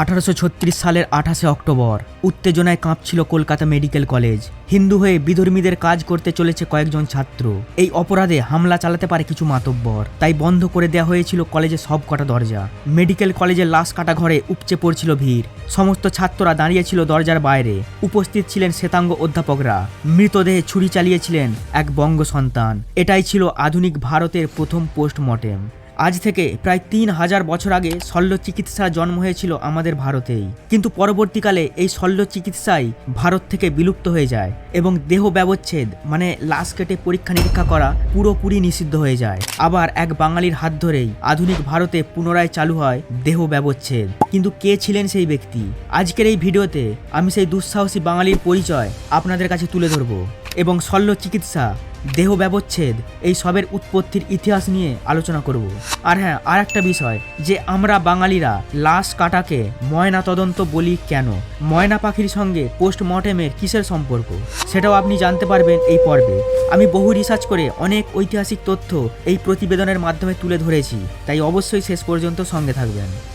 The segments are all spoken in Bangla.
আঠারোশো ছত্রিশ সালের আঠাশে অক্টোবর। উত্তেজনায় কাঁপছিল কলকাতা মেডিকেল কলেজ। হিন্দু হয়ে বিধর্মীদের কাজ করতে চলেছে কয়েকজন ছাত্র। এই অপরাধে হামলা চালাতে পারে কিছু মাতব্বর। তাই বন্ধ করে দেওয়া হয়েছিল কলেজের সব কটা দরজা। মেডিকেল কলেজের লাশ কাটা ঘরে উপচে পড়ছিল ভিড়। সমস্ত ছাত্ররা দাঁড়িয়েছিল দরজার বাইরে। উপস্থিত ছিলেন শ্বেতাঙ্গ অধ্যাপকরা। মৃতদেহে ছুরি চালিয়েছিলেন এক বঙ্গ সন্তান। এটাই ছিল আধুনিক ভারতের প্রথম পোস্টমর্টেম। আজ থেকে প্রায় তিন হাজার বছর আগে শল্য চিকিৎসা জন্ম হয়েছিল আমাদের ভারতেই। কিন্তু পরবর্তীকালে এই শল্য চিকিৎসাই ভারত থেকে বিলুপ্ত হয়ে যায় এবং দেহ ব্যবচ্ছেদ মানে লাশ কেটে পরীক্ষা নিরীক্ষা করা পুরোপুরি নিষিদ্ধ হয়ে যায়। আবার এক বাঙালির হাত ধরেই আধুনিক ভারতে পুনরায় চালু হয় দেহ ব্যবচ্ছেদ। কিন্তু কে ছিলেন সেই ব্যক্তি? আজকের এই ভিডিওতে আমি সেই দুঃসাহসী বাঙালির পরিচয় আপনাদের কাছে তুলে ধরব। এবং শল্য চিকিৎসা দেহ ব্যবচ্ছেদ, এই সবের উৎপত্তির ইতিহাস নিয়ে আলোচনা করব। আর হ্যাঁ আর একটা বিষয়, যে আমরা বাঙালিরা লাশ কাটাকে ময়না তদন্ত বলি কেন? ময়না পাখির সঙ্গে পোস্টমর্টেমের কিসের সম্পর্ক? সেটাও আপনি জানতে পারবেন এই পর্বে। আমি বহু রিসার্চ করে অনেক ঐতিহাসিক তথ্য এই প্রতিবেদনের মাধ্যমে তুলে ধরেছি, তাই অবশ্যই শেষ পর্যন্ত সঙ্গে থাকবেন।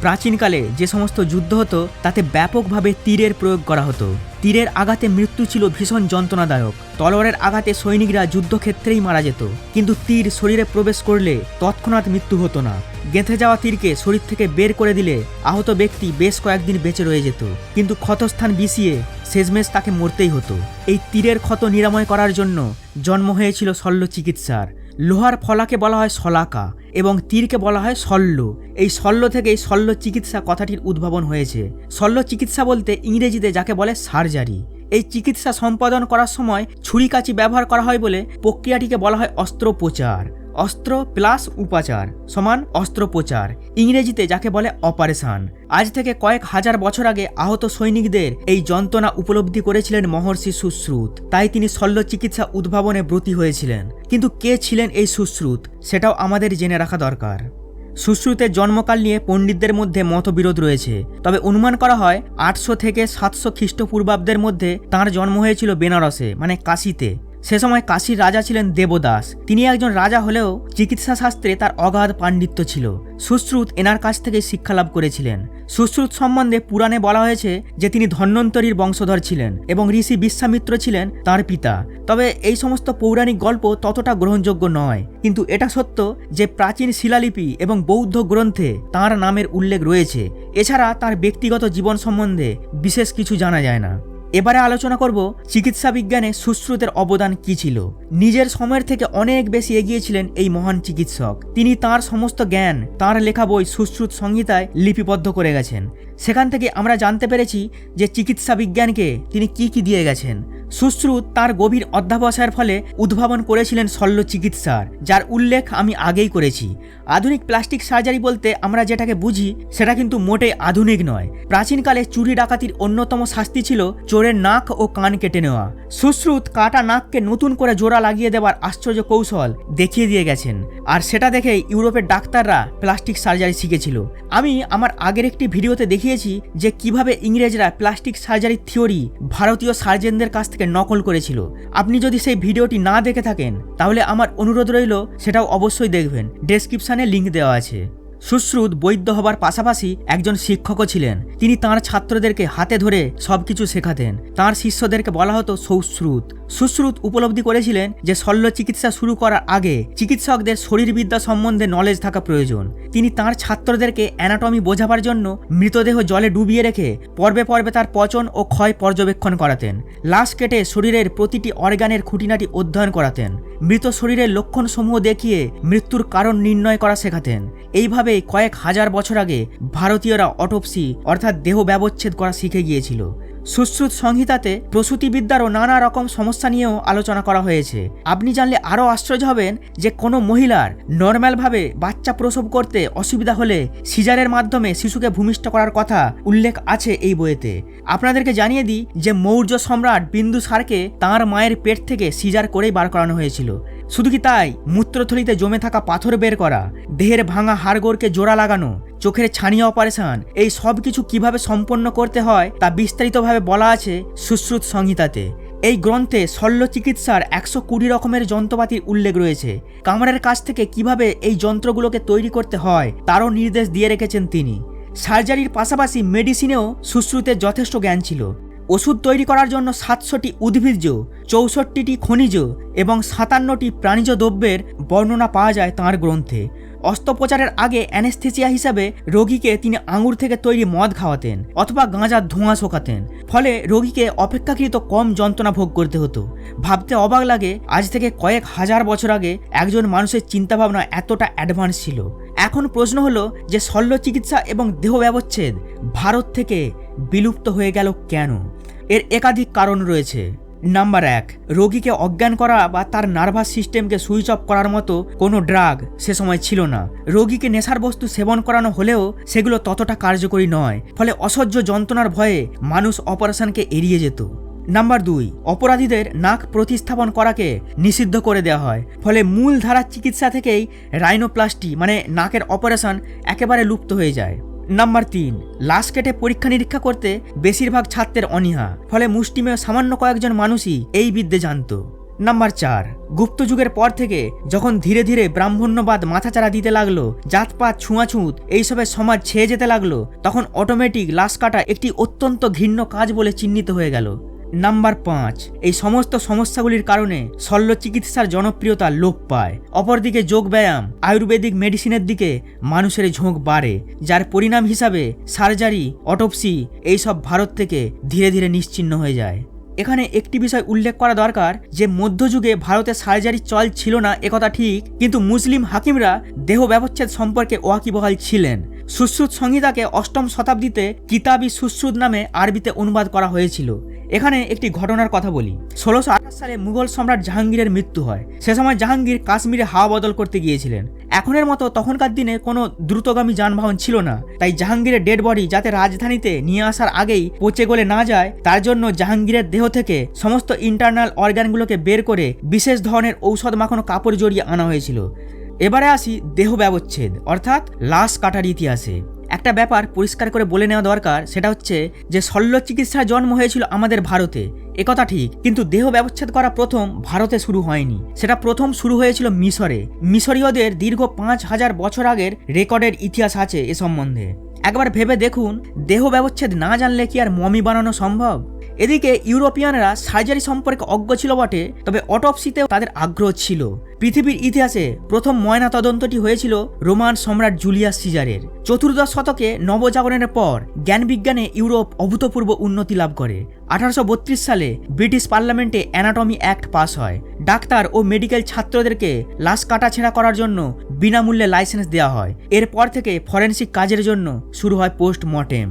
প্রাচীনকালে যে সমস্ত যুদ্ধ হতো, তাতে ব্যাপকভাবে তীরের প্রয়োগ করা হতো। তীরের আঘাতে মৃত্যু ছিল ভীষণ যন্ত্রণাদায়ক। তলোয়ারের আঘাতে সৈনিকরা যুদ্ধক্ষেত্রেই মারা যেত। কিন্তু তীর শরীরে প্রবেশ করলে তৎক্ষণাৎ মৃত্যু হতো না। গেঁথে যাওয়া তীরকে শরীর থেকে বের করে দিলে আহত ব্যক্তি বেশ কয়েকদিন বেঁচে রয়ে যেত। কিন্তু ক্ষতস্থান বিষিয়ে শেষমেশ তাকে মরতেই হতো। এই তীরের ক্ষত নিরাময় করার জন্য জন্ম হয়েছিল শল্য চিকিৎসার। লোহার ফলাকে বলা হয় শলাকা এবং তীরকে বলা হয় শল্য এই শল্য থেকেই শল্য চিকিৎসা কথাটির উদ্ভাবন হয়েছে। শল্য চিকিৎসা বলতে ইংরেজিতে যাকে বলে সার্জারি। এই চিকিৎসা সম্পাদন করার সময় ছুরিকাচি ব্যবহার করা হয় বলে প্রক্রিয়াটিকে বলা হয় অস্ত্রোপচার। অস্ত্র প্লাস উপাচার সমান অস্ত্রোপচার। ইংরেজিতে যাকে বলে অপারেশন। আজ থেকে কয়েক হাজার বছর আগে আহত সৈনিকদের এই যন্ত্রণা উপলব্ধি করেছিলেন মহর্ষি সুশ্রুত। তাই তিনি শল্য চিকিৎসা উদ্ভাবনে ব্রতী হয়েছিলেন। কিন্তু কে ছিলেন এই সুশ্রুত, সেটাও আমাদের জেনে রাখা দরকার। সুশ্রুতের জন্মকাল নিয়ে পণ্ডিতদের মধ্যে মতবিরোধ রয়েছে। তবে অনুমান করা হয়, আটশো থেকে সাতশো খ্রিস্টপূর্বাব্দের মধ্যে তাঁর জন্ম হয়েছিল বেনারসে মানে কাশিতে। সে সময় কাশীর রাজা ছিলেন দেবদাস। তিনি একজন রাজা হলেও চিকিৎসা শাস্ত্রে তার অগাধ পাণ্ডিত্য ছিল। সুশ্রুত এনার কাছ থেকে শিক্ষা লাভ করেছিলেন। সুশ্রুত সম্বন্ধে পুরাণে বলা হয়েছে যে তিনি ধন্বন্তরীর বংশধর ছিলেন এবং ঋষি বিশ্বামিত্র ছিলেন তার পিতা। তবে এই সমস্ত পৌরাণিক গল্প ততটা গ্রহণযোগ্য নয়। কিন্তু এটা সত্য যে প্রাচীন শিলালিপি এবং বৌদ্ধ গ্রন্থে তার নামের উল্লেখ রয়েছে। এছাড়া তার ব্যক্তিগত জীবন সম্বন্ধে বিশেষ কিছু জানা যায় না। এবারে আলোচনা করব চিকিৎসা বিজ্ঞানে সুশ্রুতের অবদান কি ছিল। নিজের সময়ের থেকে অনেক বেশি এগিয়েছিলেন এই মহান চিকিৎসক। তিনি তার সমস্ত জ্ঞান, তার লেখা বই সুশ্রুত সংহিতায় লিপিবদ্ধ করে গেছেন। সেখান থেকে আমরা জানতে পেরেছি যে চিকিৎসা বিজ্ঞানকে তিনি কি কি দিয়ে গেছেন। সুশ্রুত তার গভীর অধ্যাবসায়ের ফলে উদ্ভাবন করেছিলেন শল্য চিকিৎসার, যার উল্লেখ আমি আগেই করেছি। আধুনিক প্লাস্টিক সার্জারি বলতে আমরা যেটাকে বুঝি, সেটা কিন্তু মোটেই আধুনিক নয়। প্রাচীনকালে চুরি ডাকাতির অন্যতম শাস্তি ছিল চোরের নাক ও কান কেটে নেওয়া। সুশ্রুত কাটা নাককে নতুন করে জোড়া লাগিয়ে দেওয়ার আশ্চর্য কৌশল দেখিয়ে দিয়ে গেছেন। আর সেটা দেখে ইউরোপের ডাক্তাররা প্লাস্টিক সার্জারি শিখেছিল। আমি আমার আগের একটি ভিডিওতে দেখিয়েছি যে কীভাবে ইংরেজরা প্লাস্টিক সার্জারির থিওরি ভারতীয় সার্জেনদের কাছ থেকে নকল করেছিল। আপনি যদি সেই ভিডিওটি না দেখে থাকেন, তাহলে আমার অনুরোধ রইল, সেটাও অবশ্যই দেখবেন। ডেসক্রিপশানে লিঙ্ক দেওয়া আছে। সুশ্রুত বৈদ্য হবার পাশাপাশি একজন শিক্ষকও ছিলেন। তিনি তাঁর ছাত্রদেরকে হাতে ধরে সবকিছু শেখাতেন। তাঁর শিষ্যদেরকে বলা হতো সৌশ্রুত। সুশ্রুত উপলব্ধি করেছিলেন যে শল্য চিকিৎসা শুরু করার আগে চিকিৎসকদের শরীরবিদ্যা সম্বন্ধে নলেজ থাকা প্রয়োজন। তিনি তাঁর ছাত্রদেরকে অ্যানাটমি বোঝাবার জন্য মৃতদেহ জলে ডুবিয়ে রেখে পর্বে পর্বে তার পচন ও ক্ষয় পর্যবেক্ষণ করাতেন। লাশ কেটে শরীরের প্রতিটি অর্গানের খুঁটিনাটি অধ্যয়ন করাতেন। মৃত শরীরের লক্ষণসমূহ দেখিয়ে মৃত্যুর কারণ নির্ণয় করা শেখাতেন। এইভাবে কয়েক হাজার বছর আগে ভারতীয়রা অটোপসি অর্থাৎ দেহ ব্যবচ্ছেদ করা শিখে গিয়েছিল। সুশ্রুত সংহিতাতে প্রসূতিবিদ্যারও নানা রকম সমস্যা নিয়েও আলোচনা করা হয়েছে। আপনি জানলে আরও আশ্চর্য হবেন যে কোনো মহিলার নর্ম্যালভাবে বাচ্চা প্রসব করতে অসুবিধা হলে সিজারের মাধ্যমে শিশুকে ভূমিষ্ঠ করার কথা উল্লেখ আছে এই বইয়েতে। আপনাদেরকে জানিয়ে দিই যে মৌর্য সম্রাট বিন্দুসারকে তাঁর মায়ের পেট থেকে সিজার করেই বার করানো হয়েছিল। শুধু কি তাই? মূত্রথলিতে জমে থাকা পাথর বের করা, দেহের ভাঙা হাড়গোড়কে জোড়া লাগানো চোখের ছানিয়া অপারেশন, এই সব কিছু কীভাবে সম্পন্ন করতে হয় তা বিস্তারিতভাবে বলা আছে সুশ্রুত সংহিতাতে। এই গ্রন্থে শল্য চিকিৎসার একশো কুড়ি রকমের যন্ত্রপাতির উল্লেখ রয়েছে। কামড়ের কাছ থেকে কীভাবে এই যন্ত্রগুলোকে তৈরি করতে হয়, তারও নির্দেশ দিয়ে রেখেছেন তিনি। সার্জারির পাশাপাশি মেডিসিনেও সুশ্রুতের যথেষ্ট জ্ঞান ছিল। ওষুধ তৈরি করার জন্য সাতশোটি উদ্ভিজ্জ, চৌষট্টিটি খনিজ এবং সাতান্নটি প্রাণীজ দ্রব্যের বর্ণনা পাওয়া যায় তাঁর গ্রন্থে। অস্ত্রোপচারের আগে অ্যানেস্থেসিয়া হিসাবে রোগীকে তিনি আঙুর থেকে তৈরি মদ খাওয়াতেন অথবা গাঁজার ধোঁয়া শোকাতেন। ফলে রোগীকে অপেক্ষাকৃত কম যন্ত্রণা ভোগ করতে হতো। ভাবতে অবাক লাগে, আজ থেকে কয়েক হাজার বছর আগে একজন মানুষের চিন্তাভাবনা এতটা অ্যাডভান্স ছিল। এখন প্রশ্ন হলো যে শল্য চিকিৎসা এবং দেহ ব্যবচ্ছেদ ভারত থেকে বিলুপ্ত হয়ে গেল কেন? এর একাধিক কারণ রয়েছে। নাম্বার এক, রোগীকে অজ্ঞান করা বা তার নার্ভাস সিস্টেমকে সুইচ অফ করার মতো কোনো ড্রাগ সে সময় ছিল না। রোগীকে নেশার বস্তু সেবন করানো হলেও সেগুলো ততটা কার্যকরী নয়, ফলে অসহ্য যন্ত্রণার ভয়ে মানুষ অপারেশনকে এড়িয়ে যেত। নাম্বার দুই, অপরাধীদের নাক প্রতিস্থাপন করাকে নিষিদ্ধ করে দেওয়া হয়, ফলে মূল ধারার চিকিৎসা থেকেই রাইনোপ্লাস্টি মানে নাকের অপারেশন একেবারে লুপ্ত হয়ে যায়। নাম্বার তিন, লাশ কেটে পরীক্ষা নিরীক্ষা করতে বেশিরভাগ ছাত্রের অনীহা, ফলে মুষ্টিমেয় সামান্য কয়েকজন মানুষই এই বিদ্যে জানত। নাম্বার চার, গুপ্ত যুগের পর থেকে যখন ধীরে ধীরে ব্রাহ্মণ্যবাদ মাথাচাড়া দিতে লাগল, জাতপাত, ছুঁয়াছুঁত, এইসবের সমাজ ছেয়ে যেতে লাগল, তখন অটোমেটিক লাশ কাটা একটি অত্যন্ত ঘৃণ্য কাজ বলে চিহ্নিত হয়ে গেল। নাম্বার পাঁচ, এই সমস্ত সমস্যাগুলির কারণে শল্য চিকিৎসার জনপ্রিয়তা লোপ পায়। অপরদিকে যোগ ব্যায়াম, আয়ুর্বেদিক মেডিসিনের দিকে মানুষের ঝোঁক বাড়ে, যার পরিণাম হিসাবে সার্জারি, অটোপসি এইসব ভারত থেকে ধীরে ধীরে নিশ্চিহ্ন হয়ে যায়। এখানে একটি বিষয় উল্লেখ করা দরকার যে, মধ্যযুগে ভারতে সার্জারি চল ছিল না একথা ঠিক, কিন্তু মুসলিম হাকিমরা দেহ ব্যবচ্ছেদ সম্পর্কে ওয়াকিবহাল ছিলেন। সুশ্রুত সংহিতাকে অষ্টম শতাব্দীতে কিতাবি সুশ্রুত নামে আরবিতে অনুবাদ করা হয়েছিল। এখানে একটি ঘটনার কথা বলি। ষোলোশো আঠাশ সালে মুঘল সম্রাট জাহাঙ্গীরের মৃত্যু হয়। সে সময় জাহাঙ্গীর কাশ্মীরে হাওয়া বদল করতে গিয়েছিলেন। এখনের মতো তখনকার দিনে কোনো দ্রুতগামী যানবাহন ছিল না। তাই জাহাঙ্গীরের ডেড বডি যাতে রাজধানীতে নিয়ে আসার আগেই পচে গলে না যায়, তার জন্য জাহাঙ্গীরের দেহ থেকে সমস্ত ইন্টারনাল অর্গানগুলোকে বের করে বিশেষ ধরনের ঔষধ মাখানো কাপড় জড়িয়ে আনা হয়েছিল। এবারে আসি দেহ ব্যবচ্ছেদ, অর্থাৎ লাশ কাটার ইতিহাসে। একটা ব্যাপার পরিষ্কার করে বলে নেওয়া দরকার, সেটা হচ্ছে যে শল্য চিকিৎসার জন্ম হয়েছিল আমাদের ভারতে। একথা ঠিক, কিন্তু দেহ ব্যবচ্ছেদ করা প্রথম ভারতে শুরু হয়নি। সেটা প্রথম শুরু হয়েছিল মিশরে। মিশরীয়দের দীর্ঘ পাঁচ হাজার বছর আগের রেকর্ডের ইতিহাস আছে এ সম্বন্ধে। একবার ভেবে দেখুন, দেহ ব্যবচ্ছেদ না জানলে কি আর মমি বানানো সম্ভব? এদিকে ইউরোপিয়ানরা সার্জারি সম্পর্কে অজ্ঞ ছিল বটে, তবে অটপসিতেও তাদের আগ্রহ ছিল। পৃথিবীর ইতিহাসে প্রথম ময়না তদন্তটি হয়েছিল রোমান সম্রাট জুলিয়াস সিজারের। চতুর্দশ শতকে নবজাগরণের পর জ্ঞান বিজ্ঞানে ইউরোপ অভূতপূর্ব উন্নতি লাভ করে। আঠারোশো বত্রিশ সালে ব্রিটিশ পার্লামেন্টে অ্যানাটমি অ্যাক্ট পাস হয়। ডাক্তার ও মেডিকেল ছাত্রদেরকে লাশ কাটাছেঁড়া করার জন্য বিনামূল্যে লাইসেন্স দেওয়া হয়। এরপর থেকে ফরেন্সিক কাজের জন্য শুরু হয় পোস্ট মর্টেম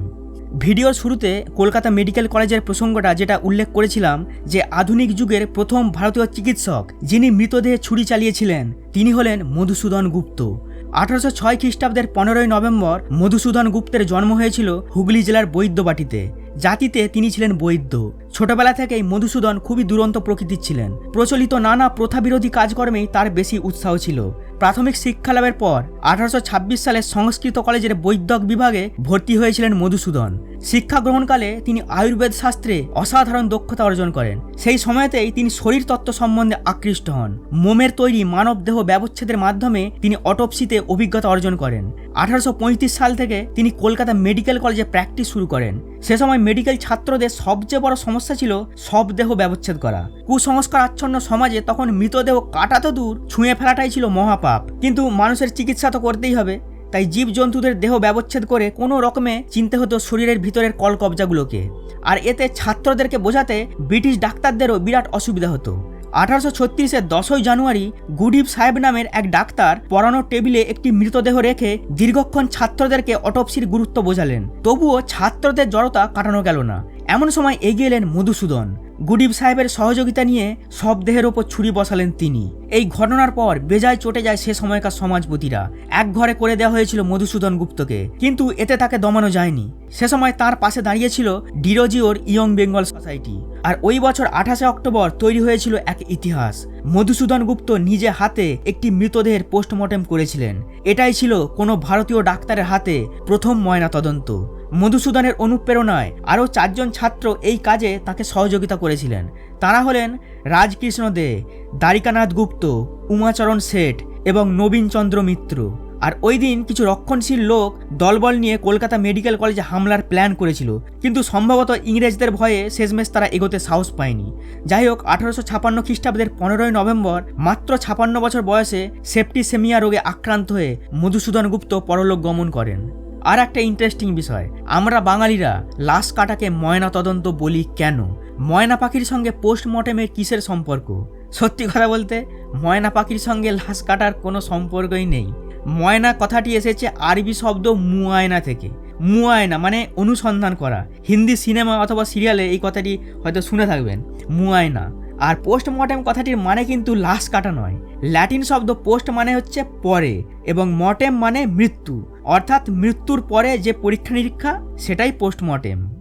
ভিডিওর শুরুতে কলকাতা মেডিকেল কলেজের প্রসঙ্গটা যেটা উল্লেখ করেছিলাম যে আধুনিক যুগের প্রথম ভারতীয় চিকিৎসক যিনি মৃতদেহে ছুরি চালিয়েছিলেন, তিনি হলেন মধুসূদন গুপ্ত। আঠারোশো ছয় খ্রিস্টাব্দের পনেরোই নভেম্বর মধুসূদন গুপ্তের জন্ম হয়েছিল হুগলি জেলার বৈদ্যবাটিতে। জাতিতে তিনি ছিলেন বৈদ্য। ছোটবেলা থেকেই মধুসূদন খুবই দুরন্ত প্রকৃতির ছিলেন। প্রচলিত নানা প্রথাবিরোধী কাজকর্মেই তার বেশি উৎসাহ ছিল। প্রাথমিক শিক্ষা লাভের পর আঠারোশো ছাব্বিশ সালে সংস্কৃত কলেজের বৈদ্যক বিভাগে ভর্তি হয়েছিলেন মধুসূদন। শিক্ষা গ্রহণকালে তিনি আয়ুর্বেদ শাস্ত্রে অসাধারণ দক্ষতা অর্জন করেন। সেই সময়তেই তিনি শরীর তত্ত্ব সম্বন্ধে আকৃষ্ট হন। মোমের তৈরি মানব দেহ ব্যবচ্ছেদের মাধ্যমে তিনি অটোপসিতে অভিজ্ঞতা অর্জন করেন। আঠারোশো পঁয়ত্রিশ সাল থেকে তিনি কলকাতা মেডিকেল কলেজে প্র্যাকটিস শুরু করেন। সে সময় মেডিকেল ছাত্রদের সবচেয়ে বড় সমস্যা ছিল সব দেহ ব্যবচ্ছেদ করা। কুসংস্কার আচ্ছন্ন সমাজে তখন মৃতদেহ কাটা তো দূর, ছুঁয়ে ফেলাটাই ছিল মহাপাপ। কিন্তু মানুষের চিকিৎসা তো করতেই হবে, তাই জীবজন্তুদের দেহ ব্যবচ্ছেদ করে কোনো রকমে চিনতে হতো শরীরের ভিতরের কলকবজাগুলোকে। আর এতে ছাত্রদেরকে বোঝাতে ব্রিটিশ ডাক্তারদেরও বিরাট অসুবিধা হতো। আঠারোশো ছত্রিশের দশই জানুয়ারি গুডিব সাহেব নামের এক ডাক্তার পড়ানোর টেবিলে একটি মৃতদেহ রেখে দীর্ঘক্ষণ ছাত্রদেরকে অটপসির গুরুত্ব বোঝালেন। তবুও ছাত্রদের জড়তা কাটানো গেল না। এমন সময় এগিয়ে এলেন মধুসূদন। গুডিব সাহেবের সহযোগিতা নিয়ে সব দেহের ওপর ছুরি বসালেন তিনি। এই ঘটনার পর বেজায় চটে যায় সে সময়কার সমাজপতিরা এক ঘরে করে দেওয়া হয়েছিল মধুসূদন গুপ্তকে, কিন্তু এতে তাকে দমানো যায়নি। সে সময় তার পাশে দাঁড়িয়েছিল ডিরোজিওর ইয়ং বেঙ্গল সোসাইটি। আর ওই বছর আঠাশে অক্টোবর তৈরি হয়েছিল এক ইতিহাস। মধুসূদন গুপ্ত নিজে হাতে একটি মৃতদেহের পোস্টমর্টেম করেছিলেন। এটাই ছিল কোনো ভারতীয় ডাক্তারের হাতে প্রথম ময়না তদন্ত মধুসূদনের অনুপ্রেরণায় আরও চারজন ছাত্র এই কাজে তাকে সহযোগিতা করেছিলেন। তারা হলেন রাজকৃষ্ণ দে, দ্বারিকানাথ গুপ্ত, উমাচরণ শেঠ এবং নবীনচন্দ্র মিত্র। আর ওই দিন কিছু রক্ষণশীল লোক দলবল নিয়ে কলকাতা মেডিকেল কলেজে হামলার প্ল্যান করেছিল। কিন্তু সম্ভবত ইংরেজদের ভয়ে শেষমেশ তারা এগোতে সাহস পায়নি। যাই হোক, আঠারোশো ছাপান্ন খ্রিস্টাব্দের পনেরোই নভেম্বর, মাত্র ছাপান্ন বছর বয়সে সেপ্টিসেমিয়া রোগে আক্রান্ত হয়ে মধুসূদন গুপ্ত পরলোক গমন করেন। আর একটা ইন্টারেস্টিং বিষয়, আমরা বাঙালিরা লাশ কাটাকে ময়না তদন্ত বলি কেন? ময়না পাখির সঙ্গে পোস্টমর্টেমের কিসের সম্পর্ক? সত্যি কথা বলতে, ময়না পাখির সঙ্গে লাশ কাটার কোনো সম্পর্কই নেই। ময়না কথাটি এসেছে আরবি শব্দ মুয়ায়না থেকে। মুয়ায়না মানে অনুসন্ধান করা। হিন্দি সিনেমা অথবা সিরিয়ালে এই কথাটি হয়তো শুনে থাকবেন। মুয়ায়না আর পোস্টমর্টেম কথাটির মানে কিন্তু লাশ কাটা নয়। ল্যাটিন শব্দ পোস্ট মানে হচ্ছে পরে এবং মর্টেম মানে মৃত্যু। অর্থাৎ মৃত্যুর পরে যে পরীক্ষা নিরীক্ষা সেটাই পোস্টমর্টেম